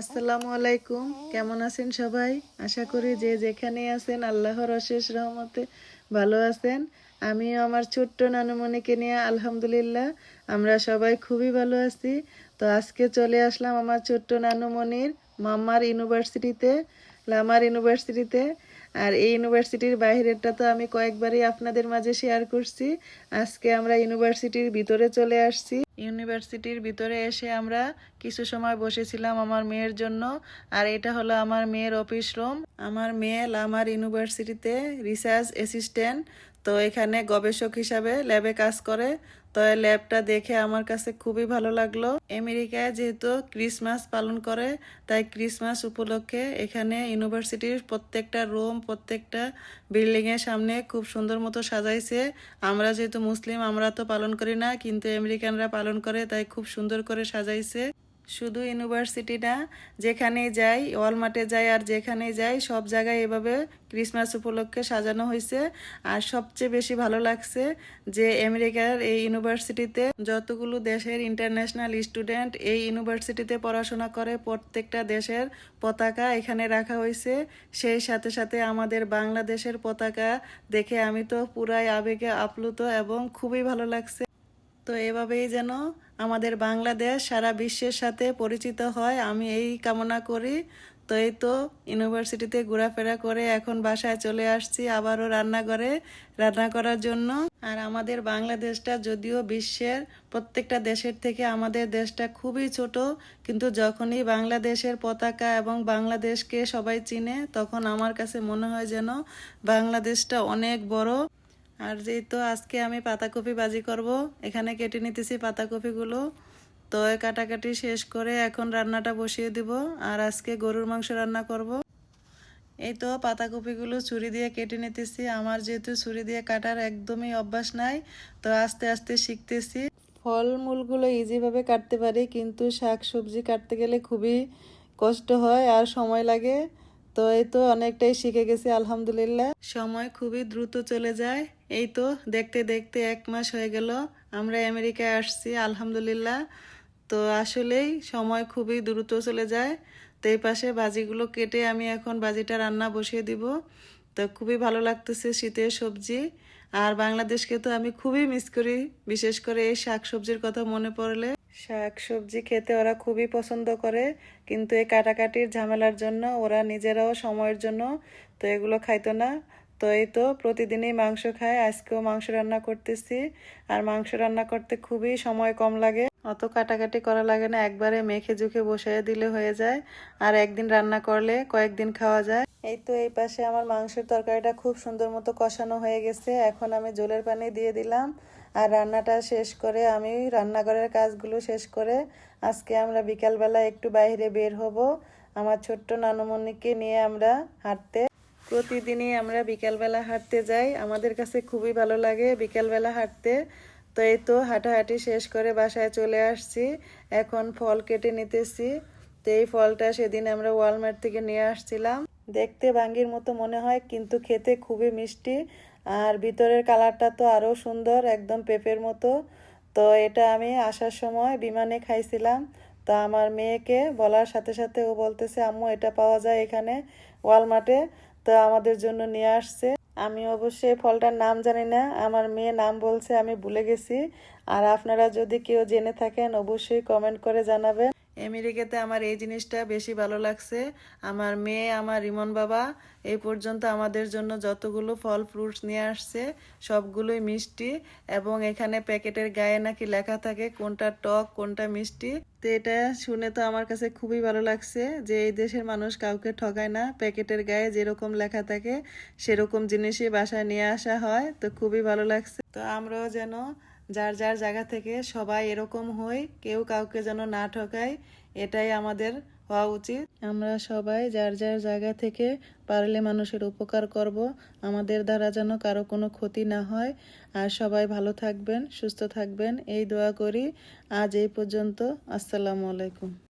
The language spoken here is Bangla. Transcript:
আসসালামু আলাইকুম। কেমন আছেন সবাই? আশা করি যে যেখানে আছেন, আল্লাহর অশেষ রহমতে ভালো আছেন। আমিও আমার ছোট্ট নানুমণিকে নিয়ে আলহামদুলিল্লাহ আমরা সবাই খুবই ভালো আছি। তো আজকে চলে আসলাম আমার ছোট্ট নানুমণির মাম্মার ইউনিভার্সিটিতে, লামার ইউনিভার্সিটিতে। আর এই ইউনিভার্সিটির বাইরেরটা তো আমি কয়েকবারই আপনাদের মাঝে শেয়ার করছি। আজকে আমরা ইউনিভার্সিটির ভিতরে চলে আসছি। ইউনিভার্সিটির ভিতরে এসে আমরা কিছু সময় বসেছিলাম আমার মেয়ের জন্য, আর এটা হলো আমার মেয়ের অফিস রুম। আমার মেয়ে লামার ইউনিভার্সিটিতে রিসার্চ অ্যাসিস্ট্যান্ট, তো এখানে গবেষক হিসাবে ল্যাবে কাজ করে। তো ল্যাবটা দেখে আমার কাছে খুবই ভালো লাগল। আমেরিকায় যেহেতু ক্রিসমাস পালন করে, তাই ক্রিসমাস উপলক্ষে এখানে ইউনিভার্সিটির প্রত্যেকটা রুম, প্রত্যেকটা বিল্ডিংয়ের সামনে খুব সুন্দর মতো সাজাইছে। আমরা যেহেতু মুসলিম, আমরা তো পালন করি না, কিন্তু আমেরিকানরা পালন করে, তাই খুব সুন্দর করে সাজাইছে। শুধু ইউনিভার্সিটি না যেখানেই যাই, ওয়ালমার্টে যাই আর যেখানেই যাই, সব জায়গায় এভাবে ক্রিসমাস উপলক্ষে সাজানো হয়েছে আর সবচেয়ে বেশি ভালো লাগছে যে আমেরিকার এই ইউনিভার্সিটিতে যতগুলো দেশের ইন্টারন্যাশনাল স্টুডেন্ট এই ইউনিভার্সিটিতে পড়াশোনা করে, প্রত্যেকটা দেশের পতাকা এখানে রাখা হয়েছে সেই সাথে সাথে আমাদের বাংলাদেশের পতাকা দেখে আমি তো পুরাই আবেগে আপ্লুত এবং খুবই ভালো লাগছে। তো এভাবেই যেন আমাদের বাংলাদেশ সারা বিশ্বের সাথে পরিচিত হয়। আমি এই কামনা করি। তো এই তো ইউনিভার্সিটিতে ঘোরাফেরা করে এখন বাসায় চলে আসছি আবারও রান্নাঘরে রান্না করার জন্য। আর আমাদের বাংলাদেশটা যদিও বিশ্বের প্রত্যেকটা দেশের থেকে আমাদের দেশটা খুবই ছোট, কিন্তু যখনই বাংলাদেশের পতাকা এবং বাংলাদেশকে সবাই চিনে, তখন আমার কাছে মনে হয় যেন বাংলাদেশটা অনেক বড়। আর যেহেতু আজকে আমি পাতাকপি বাজি করব, এখানে কেটে নিতেছি পাতাকপিগুলো। তো কাটাকাটি শেষ করে এখন রান্নাটা বসিয়ে দিব, আর আজকে গরুর মাংস রান্না করব। এই তো পাতাকপিগুলো ছুরি দিয়ে কেটে নিতেছি। আমার যেহেতু ছুরি দিয়ে কাটার একদমই অভ্যাস নাই, তো আস্তে আস্তে শিখতেছি। ফলমূলগুলো ইজিভাবে কাটতে পারি, কিন্তু শাক সবজি কাটতে গেলে খুবই কষ্ট হয় আর সময় লাগে। তো এই তো অনেকটাই শিখে গেছি, আলহামদুলিল্লাহ। সময় খুবই দ্রুত চলে যায়। এই তো দেখতে দেখতে এক মাস হয়ে গেল, আমরা আমেরিকায় আসছি, আলহামদুলিল্লাহ। তো আসলেই সময় খুবই দ্রুত চলে যায়। তো এই পাশে ভাজিগুলো কেটে আমি এখন ভাজিটা রান্না বসিয়ে দিব। তো খুবই ভালো লাগতেছে শীতের সবজি। আর বাংলাদেশকে তো আমি খুবই মিস করি, বিশেষ করে এই শাক সবজির কথা মনে পড়লে। শাক সবজি খেতে ওরা খুবই পছন্দ করে, কিন্তু এই কাটাকাটির ঝামেলার জন্য ওরা নিজেরাও সময়ের জন্য তো এগুলো খাইতো না। তো এই তো প্রতিদিনই মাংস খায় আজকেও মাংস রান্না করতেছি। আর মাংস রান্না করতে খুবই সময় কম লাগে। অত কাটাকাটি করা লাগে না, একবারে মেখে জুখে বসিয়ে দিলে হয়ে যায়। আর একদিন রান্না করলে কয়েকদিন খাওয়া যায়। এই তো এই পাশে আমার মাংসের তরকারিটা খুব সুন্দর মতো কষানো হয়ে গেছে। এখন আমি জলের পানি দিয়ে দিলাম। আর রান্নাটা শেষ করে আমি রান্নাঘরের কাজগুলো শেষ করে আজকে আমরা বিকালবেলা একটু বাইরে বের হব। আমার ছোট্ট নানুমণিকে নিয়ে আমরা হাঁটতে। প্রতিদিনই আমরা বিকালবেলা হাঁটতে যাই। আমাদের কাছে খুবই ভালো লাগে বিকালবেলা হাঁটতে। তো এই তো হাঁটাহাঁটি শেষ করে বাসায় চলে আসছি। এখন ফল কেটে নিতেছি। তো এই ফলটা সেদিন আমরা ওয়ালমার্ট থেকে নিয়ে আসছিলাম। দেখতে ভাঙ্গির মতো মনে হয়, কিন্তু খেতে খুবই মিষ্টি। আর ভিতরের কালারটা তো আরও সুন্দর, একদম পেঁপের মতো। তো এটা আমি আসার সময় বিমানে খাইছিলাম। তো আমার মেয়েকে বলার সাথে সাথে ও বলতেছে, আম্মু, এটা পাওয়া যায় এখানে ওয়ালমার্টে। তো আমাদের জন্য নিয়ে আসছে। আমি অবশ্যই ফলটার নাম জানি না, আমার মেয়ে নাম বলছে, আমি ভুলে গেছি। আর আপনারা যদি কেউ জেনে থাকেন, অবশ্যই কমেন্ট করে জানাবেন। আমেরিকাতে আমার এই জিনিসটা বেশি ভালো লাগছে। আমার মেয়ে, আমার রিমন বাবা, এই পর্যন্ত আমাদের জন্য যতগুলো ফল ফ্রুটস নিয়ে আসছে, সবগুলোই মিষ্টি এবং এখানে প্যাকেটের গায়ে নাকি লেখা থাকে কোনটা টক, কোনটা মিষ্টি। তো এটা শুনে তো আমার কাছে খুবই ভালো লাগছে যে এই দেশের মানুষ কাউকে ঠকায় না। প্যাকেটের গায়ে যেরকম লেখা থাকে, সেরকম জিনিসই বাসায় নিয়ে আসা হয়, তো খুবই ভালো লাগছে। তো আমরাও যেন যার যার জায়গা থেকে সবাই এরকম হই, কেউ কাউকে যেন না ঠকায়, এটাই আমাদের হওয়া উচিত। আমরা সবাই যার যার জায়গা থেকে পারলে মানুষের উপকার করব, আমাদের দ্বারা যেন কারও কোনো ক্ষতি না হয়। আর সবাই ভালো থাকবেন, সুস্থ থাকবেন, এই দোয়া করি। আজ এই পর্যন্ত, আসসালামু আলাইকুম।